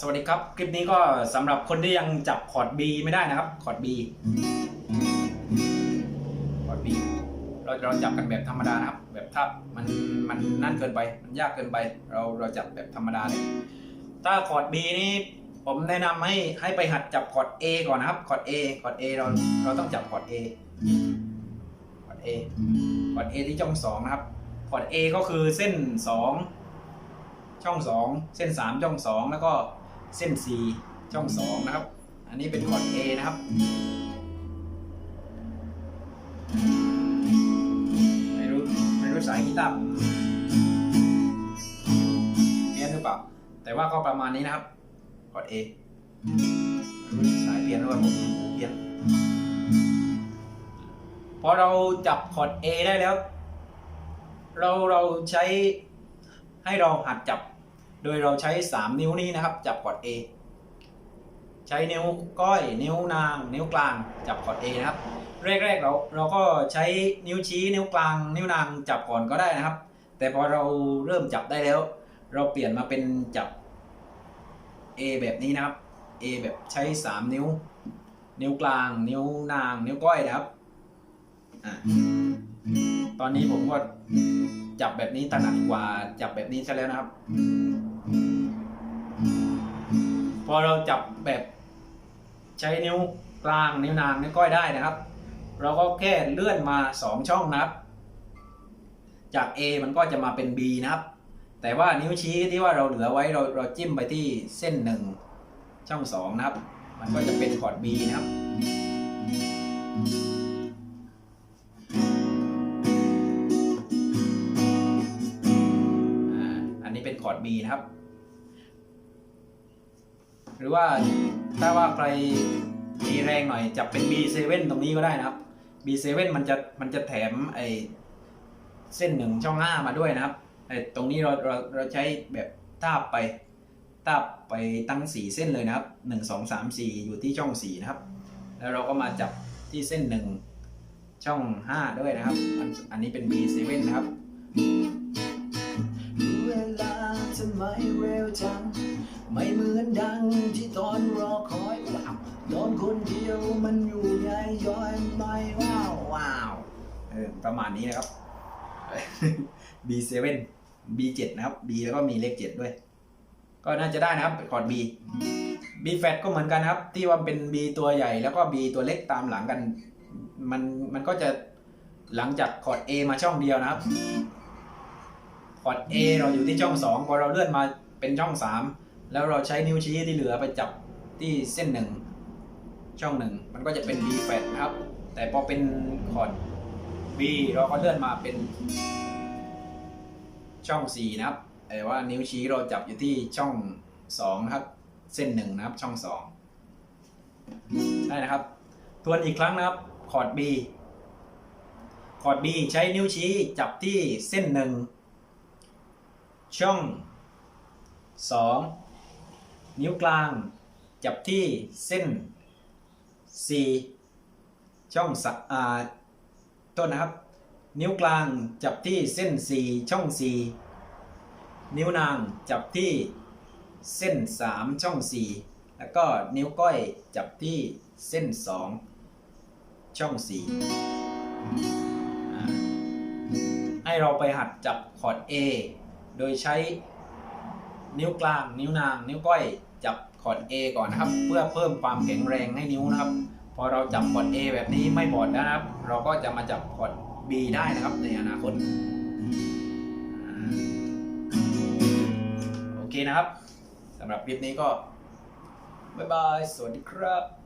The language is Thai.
สวัสดีครับ คลิปนี้ก็สำหรับคนที่ยังจับคอร์ด B ไม่ได้นะครับ คอร์ด B คอร์ด B เราเราจับกันแบบธรรมดานะครับ แบบถ้ามันมันนั่นเกินไป มันยากเกินไป เราเราจับแบบธรรมดาเลย ถ้าคอร์ด B นี่ผมแนะนำให้ให้ไปหัดจับคอร์ด A ก่อนนะครับ คอร์ด A คอร์ด A เราเราต้องจับคอร์ด A คอร์ด A คอร์ด A ที่ช่องสองนะครับ คอร์ด A ก็คือเส้นสอง ช่อง2เส้น3ช่อง2แล้วก็เส้น4ช่อง2นะครับ อันนี้เป็นคอร์ด A นะครับไม่รู้ไม่รู้สายกีตาร์เพี้ยนหรือเปล่า แต่ว่าก็ประมาณนี้นะครับคอร์ด A รู้สายเพี้ยนหรือเปล่าผมเพี้ยนพอเราจับคอร์ด A ได้แล้ว เราเราใช้ ให้เราหัดจับ โดยเราใช้ 3 นิ้วนี้นะครับ จับคอร์ด A ใช้นิ้วก้อยนิ้วนาง นิ้วกลางจับคอร์ด A นะครับแรกๆเราเราก็ใช้นิ้วชี้นิ้วกลาง นิ้วนางจับก่อนก็ได้นะครับ แต่พอเราเริ่มจับได้แล้ว เราเปลี่ยนมาเป็นจับ A แบบนี้นะครับ A แบบใช้ 3 นิ้ว นิ้วกลาง นิ้วนาง นิ้วก้อยนะครับอะตอนนี้ผมก็ จับแบบนี้ถนัดกว่าจับแบบนี้ใช่แล้วนะครับ พอเราจับแบบใช้นิ้วกลางนิ้วนางนิ้วก้อยได้นะครับ เราก็แค่เลื่อนมา 2 ช่องนะครับ จาก A มันก็จะมาเป็น B นะครับ แต่ว่านิ้วชี้ที่ว่าเราเหลือไว้เราเราจิ้มไปที่เส้น 1 ช่อง 2 นะครับ มันก็จะเป็นคอร์ด B นะครับ อร์ด B นะครับ หรือว่าถ้าว่าใครมีแรงหน่อยจับเป็น B7 ตรงนี้ก็ได้นะครับ B7 มันจะมันจะแถมไอเส้นหนึ่งช่องห้ามาด้วยนะครับไอตรงนี้เราเราเราใช้แบบทาบไปทาบไปตั้งสี่เส้นเลยนะครับหนึ่งสองสามสี่อยู่ที่ช่องสี่นะครับ แล้วเราก็มาจับที่เส้นหนึ่งช่องห้าด้วยนะครับ อันอันนี้เป็น B7 นะครับเวลา ทำไมเร็วจัง ไม่เหมือนดังที่ตอนรอคอยว้าวโดนคนเดียวมันอยู่ในย้อยไม่ว้าวว้าวเออประมาณนี้นะครับ B7 B7 นะครับ B แล้วก็มีเลข7ด้วย ก็น่าจะได้นะครับคอร์ด B B flat ก็เหมือนกันนะครับ ที่ว่าเป็น B ตัวใหญ่แล้วก็ B ตัวเล็กตามหลังกัน มันมันก็จะหลังจากคอร์ด A มาช่องเดียวนะครับ คอร์ด A เราอยู่ที่ช่อง 2 พอเราเลื่อนมาเป็นช่อง 3 แล้วเราใช้นิ้วชี้ที่เหลือไปจับที่เส้นหนึ่งช่องหนึ่งมันก็จะเป็น B flat นะครับ แต่พอเป็นคอร์ด B เราก็เลื่อนมาเป็นช่อง 4 นะครับแต่ว่านิ้วชี้เราจับอยู่ที่ช่อง 2 นะครับ เส้นหนึ่งนะครับ ช่อง 2 ได้นะครับ ทวนอีกครั้งนะครับ คอร์ด B คอร์ด B ใช้นิ้วชี้จับที่เส้นหนึ่ง ช่อง 2 นิ้วกลาง จับที่เส้น 4 ช่องสอ่าต้นนะครับ นิ้วกลางจับที่เส้น 4 ช่อง 4 นิ้วนางจับที่เส้น 3 ช่อง 4 แล้วก็นิ้วก้อยจับที่เส้น 2 ช่อง4อ่ให้เราไปหัดจับคอร์ด A โดยใช้นิ้วกลาง นิ้วนาง นิ้วก้อยจับคอร์ด A ก่อนนะครับ เพื่อเพิ่มความแข็งแรงให้นิ้วนะครับ พอเราจับคอร์ด A แบบนี้ไม่บอดนะครับ เราก็จะมาจับคอร์ด B ได้นะครับในอนาคตโอเคนะครับสำหรับคลิปนี้ก็ บ๊ายบาย สวัสดีครับ